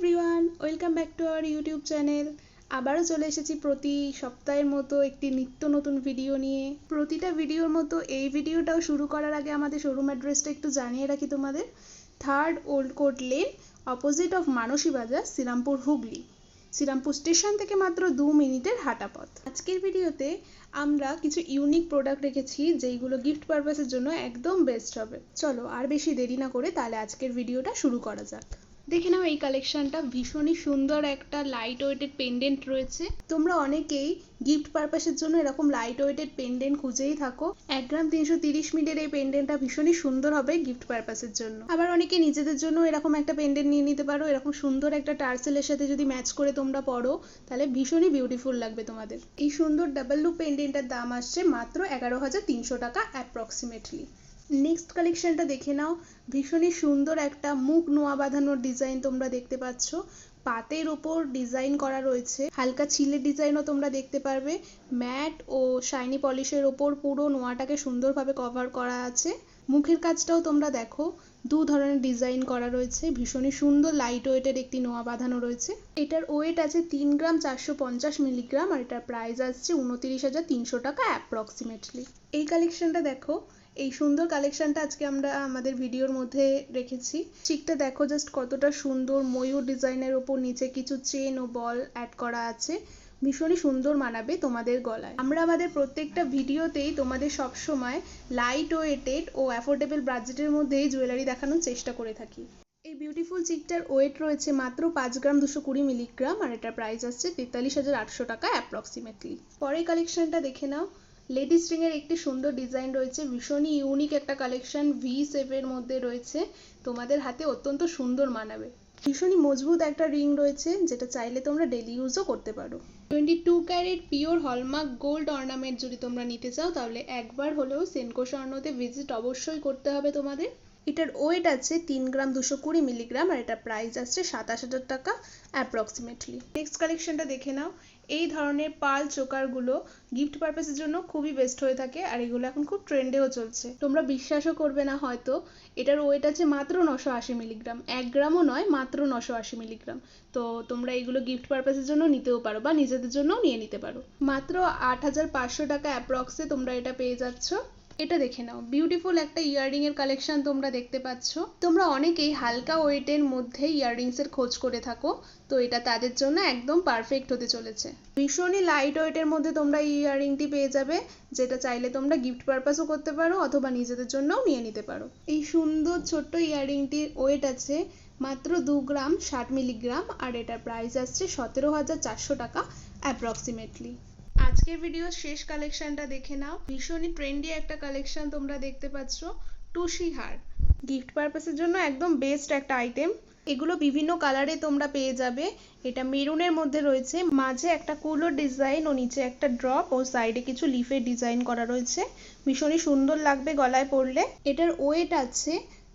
Everyone welcome back to our YouTube channel আবারও চলে এসেছি প্রতি সপ্তাহের মতো একটি নিত্য নতুন ভিডিও নিয়ে। প্রতিটা ভিডিওর মতো এই ভিডিওটাও শুরু করার আগে আমাদের শোরুম অ্যাড্রেসটা একটু জানিয়ে রাখি তোমাদের। Third old court lane opposite of Mansi Bazar, Srirampur, Hooghly. Serampore station থেকে মাত্র দু মিনিটের হাঁটা পথ আজকের ভিডিওতে আমরা কিছু ইউনিক প্রোডাক্ট রেখেছি, যেইগুলো গিফট পারপাসের জন্য একদম বেস্ট হবে। চলো আর বেশি দেরি না করে তাহলে আজকের ভিডিওটা শুরু করা যাক। দেখে নাও এই কালেকশনটা ভীষণই সুন্দর একটা লাইট ওয়েটেড পেন্ডেন্ট রয়েছে। তোমরা অনেকেই গিফট পারপাসের জন্য এরকম লাইট ওয়েটেড পেন্ডেন্ট খুঁজেই থাকো। এক গ্রাম তিনশো তিরিশ মিলির এই পেন্ডেন্টটা ভীষণই সুন্দর হবে গিফট পারপাসের জন্য। আবার অনেকে নিজেদের জন্য এরকম একটা পেন্ডেন্ট নিয়ে নিতে পারো। এরকম সুন্দর একটা টার্সেলের সাথে যদি ম্যাচ করে তোমরা পরো তাহলে ভীষণই বিউটিফুল লাগবে তোমাদের। এই সুন্দর ডাবল লুক পেন্ডেন্টটার দাম আসছে মাত্র এগারো হাজার তিনশো টাকা অ্যাপ্রক্সিমেটলি নেক্সট কালেকশনটা দেখে নাও। ভীষণই সুন্দর একটা মুখ নোয়া বাঁধানোর ডিজাইন তোমরা দেখতে পাচ্ছ। পাতের ওপর ডিজাইন করা রয়েছে। হালকা ছিলের ডিজাইনও তোমরা দেখতে পারবে। ম্যাট ও শাইনি পলিশের ওপর পুরো নোয়াটাকে সুন্দরভাবে কভার করা আছে। মুখের কাজটাও তোমরা দেখো। দু ধরনের ডিজাইন করা রয়েছে। ভীষণই সুন্দর লাইট ওয়েটের একটি নোয়া বাঁধানো রয়েছে। এটার ওয়েট আছে তিন গ্রাম চারশো পঞ্চাশ মিলিগ্রাম আর এটার প্রাইস আসছে উনতিরিশ হাজার তিনশো টাকা অ্যাপ্রক্সিমেটলি এই কালেকশনটা দেখো। এই সুন্দর কালেকশনটা আজকে আমরা আমাদের ভিডিওর মধ্যে রেখেছি। চিকটা দেখো জাস্ট কতটা সুন্দর ময়ূর ডিজাইনের ওপর নিচে কিছু চেন ও বল অ্যাড করা আছে। ভীষণই সুন্দর মানাবে তোমাদের গলায়। আমরা আমাদের প্রত্যেকটা ভিডিওতেই তোমাদের সবসময় লাইট ওয়েটেড ও অ্যাফোর্ডেবল বাজেটের মধ্যেই জুয়েলারি দেখানোর চেষ্টা করে থাকি। এই বিউটিফুল চিকটার ওয়েট রয়েছে মাত্র পাঁচ গ্রাম দুশো কুড়ি মিলিগ্রাম আর এটার প্রাইস আসছে তেতাল্লিশ হাজার আটশো টাকা অ্যাপ্রক্সিমেটলি পরের কালেকশনটা দেখে নাও। লেডি রিংয়ের একটি সুন্দর ডিজাইন রয়েছে, ভীষণই ইউনিক একটা কালেকশন ভি শেপের মধ্যে রয়েছে। তোমাদের হাতে অত্যন্ত সুন্দর মানাবে। ভীষণই মজবুত একটা রিং রয়েছে, যেটা চাইলে তোমরা ডেলি ইউজও করতে পারো। Twenty two carat pure hallmark gold ornament যদি তোমরা নিতে চাও, তাহলে একবার হলেও সেনকো স্বর্ণতে ভিজিট অবশ্যই করতে হবে তোমাদের। এটার ওয়েট আছে তিন গ্রাম দুশো কুড়ি মিলিগ্রাম আর এটার প্রাইস আসছে সাতাশ হাজার টাকা অ্যাপ্রক্সিমেটলি নেক্সট কালেকশনটা দেখে নাও। এই ধরনের পাল চোকারগুলো গিফট পারপাসের জন্য খুবই বেস্ট হয়ে থাকে আর এগুলো এখন খুব ট্রেন্ডেও চলছে। তোমরা বিশ্বাসও করবে না হয়তো, এটার ওয়েট আছে মাত্র নশো আশি মিলিগ্রাম এক গ্রামও নয়, মাত্র নশো আশি মিলিগ্রাম তো তোমরা এগুলো গিফট পারপাসের জন্য নিতেও পারো বা নিজেদের জন্যও নিয়ে নিতে পারো। মাত্র আট হাজার পাঁচশো টাকা অ্যাপ্রক্সে তোমরা এটা পেয়ে যাচ্ছ। এটা দেখে নাও। বিউটিফুল একটা ইয়াররিং এর কালেকশন তোমরা দেখতে পাচ্ছ। তোমরা অনেকেই হালকা ওয়েটের মধ্যে ইয়াররিংস এর খোঁজ করে থাকো, তো এটা তাদের জন্য একদম পারফেক্ট হতে চলেছে। ভীষণই লাইট ওয়েটের মধ্যে তোমরা এই ইয়াররিংটি পেয়ে যাবে, যেটা চাইলে তোমরা গিফট পারপাসও করতে পারো অথবা নিজেদের জন্যও নিয়ে নিতে পারো। এই সুন্দর ছোট্ট ইয়াররিংটির ওয়েট আছে মাত্র দু গ্রাম ষাট মিলিগ্রাম আর এটার প্রাইস আসছে সতেরো হাজার চারশো টাকা অ্যাপ্রক্সিমেটলি আজকের ভিডিওর শেষ কালেকশনটা দেখে নাও। ভীষণই ট্রেন্ডি একটা কালেকশন তোমরা দেখতে পাচ্ছ টুসি হার গিফট পারপাসের জন্য একদম বেস্ট একটা আইটেম এগুলো বিভিন্ন কালারে তোমরা পেয়ে যাবে। এটা মেরুনের মধ্যে রয়েছে। মাঝে একটা কুলোর ডিজাইন ও নিচে একটা ড্রপ ও সাইডে কিছু লিফের ডিজাইন করা রয়েছে। ভীষণই সুন্দর লাগবে গলায় পরলে। এটার ওয়েট আছে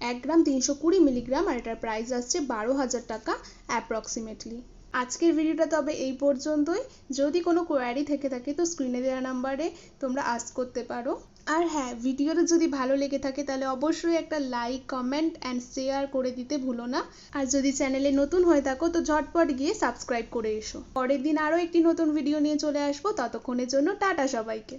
এক গ্রাম তিনশো কুড়ি মিলিগ্রাম আর এটার প্রাইস আসছে বারো হাজার টাকা অ্যাপ্রক্সিমেটলি আজকের ভিডিওটা তবে এই পর্যন্তই। যদি কোনো কোয়ারি থেকে থাকে তো স্ক্রিনে দেওয়া নাম্বারে তোমরা আস করতে পারো। আর হ্যাঁ ভিডিওটা যদি ভালো লেগে থাকে তাহলে অবশ্যই একটা লাইক কমেন্ট অ্যান্ড শেয়ার করে দিতে ভুলো না। আর যদি চ্যানেলে নতুন হয়ে থাকো তো ঝটপট গিয়ে সাবস্ক্রাইব করে এসো। পরের দিন আরও একটি নতুন ভিডিও নিয়ে চলে আসব। ততক্ষণের জন্য টাটা সবাইকে।